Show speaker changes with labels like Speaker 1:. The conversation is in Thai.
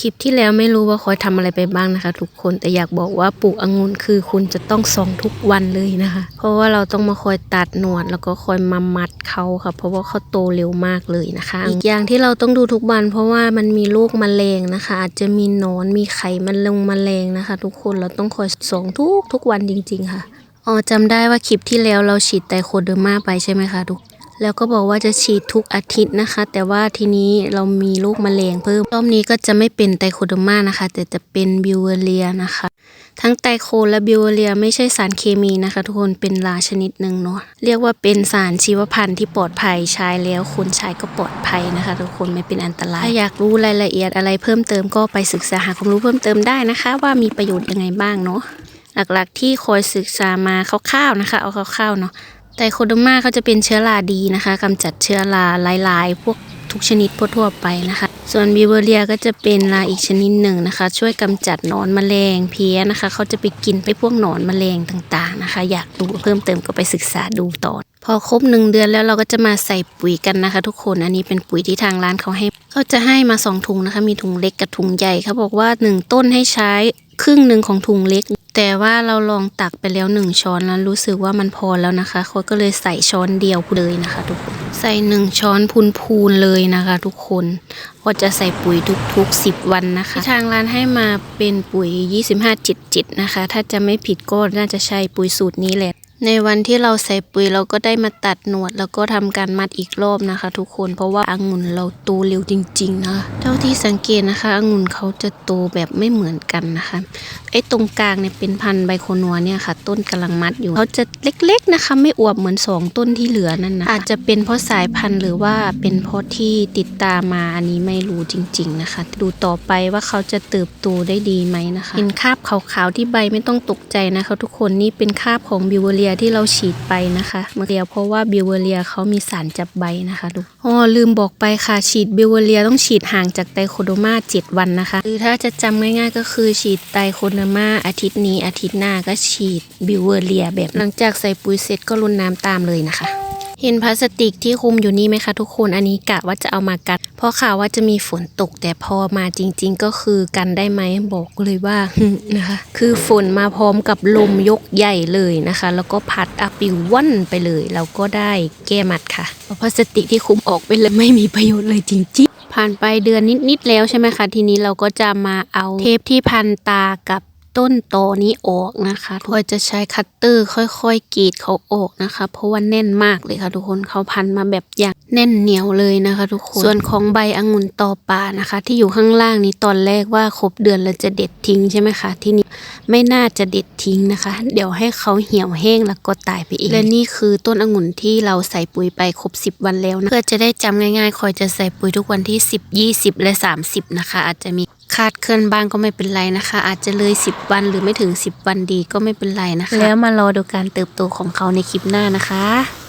Speaker 1: คลิปที่แล้วไม่รู้ว่าคอยทำอะไรไปบ้างนะคะ ทุกคนแต่อยากบอกว่าปลูกองุ่นคือคุณจะต้องส่องทุกวันเลยนะคะ เพราะว่าเราต้องมาคอยตัดหนวดแล้วก็คอยมามัดเขาค่ะ เพราะว่าเขาโตเร็วมากเลยนะคะ อีกอย่างที่เราต้องดูทุกวัน เพราะว่ามันมีลูกแมลงนะคะ อาจจะมีหนอนมีไข่มันลงมแมลงนะคะ ทุกคนเราต้องคอยส่องทุกทุกวันจริง ๆ ค่ะอ๋อจำได้ว่าคลิปที่แล้วเราฉีดไตโคเดอร์มาไปใช่ไหมคะทุก แล้วก็บอกว่าจะฉีดทุกอาทิตย์นะคะ แต่ว่าทีนี้เรามีลูกแมลงเพิ่มรอบนี้ก็จะไม่เป็นไตโคเดมานะคะ แต่จะเป็นบิวเวเรียนะคะ ทั้งไตโคและบิวเวเรียไม่ใช่สารเคมีนะคะ ทุกคนเป็นลาชนิดหนึ่งเนาะเรียกว่าเป็นสารชีวพันธุ์ที่ปลอดภัยใช้แล้วคนใช้ก็ปลอดภัยนะคะ ทุกคนไม่เป็นอันตรายถ้าอยากรู้รายละเอียดอะไรเพิ่มเติมก็ไปศึกษาหาความรู้เพิ่มเติมได้นะคะ ว่ามีประโยชน์ยังไงบ้างเนาะหลักๆที่คอยศึกษามาคร่าวๆนะคะ เอาคร่าวๆเนาะ ไตโคโดมาเขาจะเป็นเชื้อราดีนะคะกำจัดเชื้อราลายๆ พวกทุกชนิดทั่วไปนะคะ ส่วนบิวเวเรียก็จะเป็นราอีกชนิดหนึ่งนะคะ ช่วยกำจัดหนอนแมลงเพี้ยนะคะ เขาจะไปกินไปพวกหนอนแมลงต่างๆนะคะ อยากดูเพิ่มเติมก็ไปศึกษาดูต่อ พอครบหนึ่งเดือนแล้วเราก็จะมาใส่ปุ๋ยกันนะคะ ทุกคนอันนี้เป็นปุ๋ยที่ทางร้านเขาให้เขาจะให้มาสองถุงนะคะ มีถุงเล็กกับถุงใหญ่เขาบอกว่าหนึ่งต้นให้ใช้ครึ่งหนึ่งของถุงเล็ก แต่ว่าเราลองตักไปแล้วหนึ่งช้อนแล้วรู้สึกว่ามันพอแล้วนะคะเขาก็เลยใส่ช้อนเดียวเลยนะคะ ทุกคน ใส่หนึ่งช้อนพูนๆเลยนะคะ ทุกคนก็จะใส่ปุ๋ยทุกๆ 10 วันนะคะที่ทางร้านให้มาเป็นปุ๋ย 2577นะคะ ถ้าจะไม่ผิดก็น่าจะใช่ปุ๋ยสูตรนี้แหละ ในวันที่เราใส่ปุ๋ยเราก็ได้มาตัดหนวด แล้วก็ทำการมัดอีกรอบนะคะ ทุกคนเพราะว่าอางุ่นเราโตเร็วจริง ๆ นะคะเท่าที่สังเกตนะคะอางุ่นเขาจะโตแบบไม่เหมือนกันนะคะไอ้ตรงกลางเนี่ยเป็นพันธุ์ไบโคนัวเนี่ยค่ะ ต้นกำลังมัดอยู่เขาจะเล็ก ๆนะคะ ไม่อวบเหมือนสองต้นที่เหลือนั่นนะอาจจะเป็นเพราะสายพันธุ์หรือว่าเป็นเพราะที่ติดตามมาอันนี้ไม่รู้จริง ๆนะคะ ดูต่อไปว่าเขาจะเติบโตได้ดีไหมนะคะเห็นคราบขาวๆที่ใบไม่ต้องตกใจนะคะ ทุกคนนี่เป็นคราบของบิวเวเรียที่เราฉีดไปนะคะเมื่อเรียวเพราะว่าบิวเวเรียเขามีสารจับใบนะคะดูอ๋อลืมบอกไปค่ะฉีดบิวเวเรียต้องฉีดห่างจากไตโคโดมา7 วันนะคะหรือถ้าจะจำง่ายๆก็คือฉีดไตโคโดมาอาทิตย์นี้อาทิตย์หน้าก็ฉีดบิวเวเรียแบบหลังจากใส่ปุ๋ยเสร็จก็รดน้ำตามเลยนะคะ เห็นพลาสติกที่คุมอยู่นี่ไหมคะทุกคน อันนี้กะว่าจะเอามากันเพราะข่าวว่าจะมีฝนตก แต่พอมาจริง ๆ ก็คือกันได้ไหมบอกเลยว่านะคะ คือฝนมาพร้อมกับลมยกใหญ่เลยนะคะ แล้วก็พัดอปิวว่อนไปเลยเราก็ได้แก้มัดค่ะพลาสติกที่คุมออกไปเลยไม่มีประโยชน์เลยจริง ๆ ผ่านไปเดือนนิด ๆ แล้วใช่ไหมคะ ทีนี้เราก็จะมาเอาเทปที่พันตากับ ต้นตอนี้ออกนะคะพอยจะใช้คัตเตอร์ค่อยๆกรีดเขาออกนะคะ เพราะว่าแน่นมากเลยค่ะทุกคนเขาพันมาแบบอย่างแน่นเหนียวเลยนะคะ ทุกคน ส่วนของใบองุ่นตอป่านะคะ ที่อยู่ข้างล่างนี้ตอนแรกว่าครบเดือนแล้วจะเด็ดทิ้งใช่ไหมคะที่นี่ไม่น่าจะเด็ดทิ้งนะคะ เดี๋ยวให้เขาเหี่ยวแห้งแล้วก็ตายไปเองและนี่คือต้นองุ่นที่เราใส่ปุ๋ยไปครบ 10 วันแล้วนะเพื่อจะได้จำง่ายๆคอยจะใส่ปุ๋ยทุกวันที่ 10 20 และ 30 นะคะ อาจจะมี คาดเคลื่อนบ้างก็ไม่เป็นไรนะคะ อาจจะเลย 10 วันหรือไม่ถึง 10 วันดีก็ไม่เป็นไรนะคะ แล้วมารอดูการเติบโตของเขาในคลิปหน้านะคะ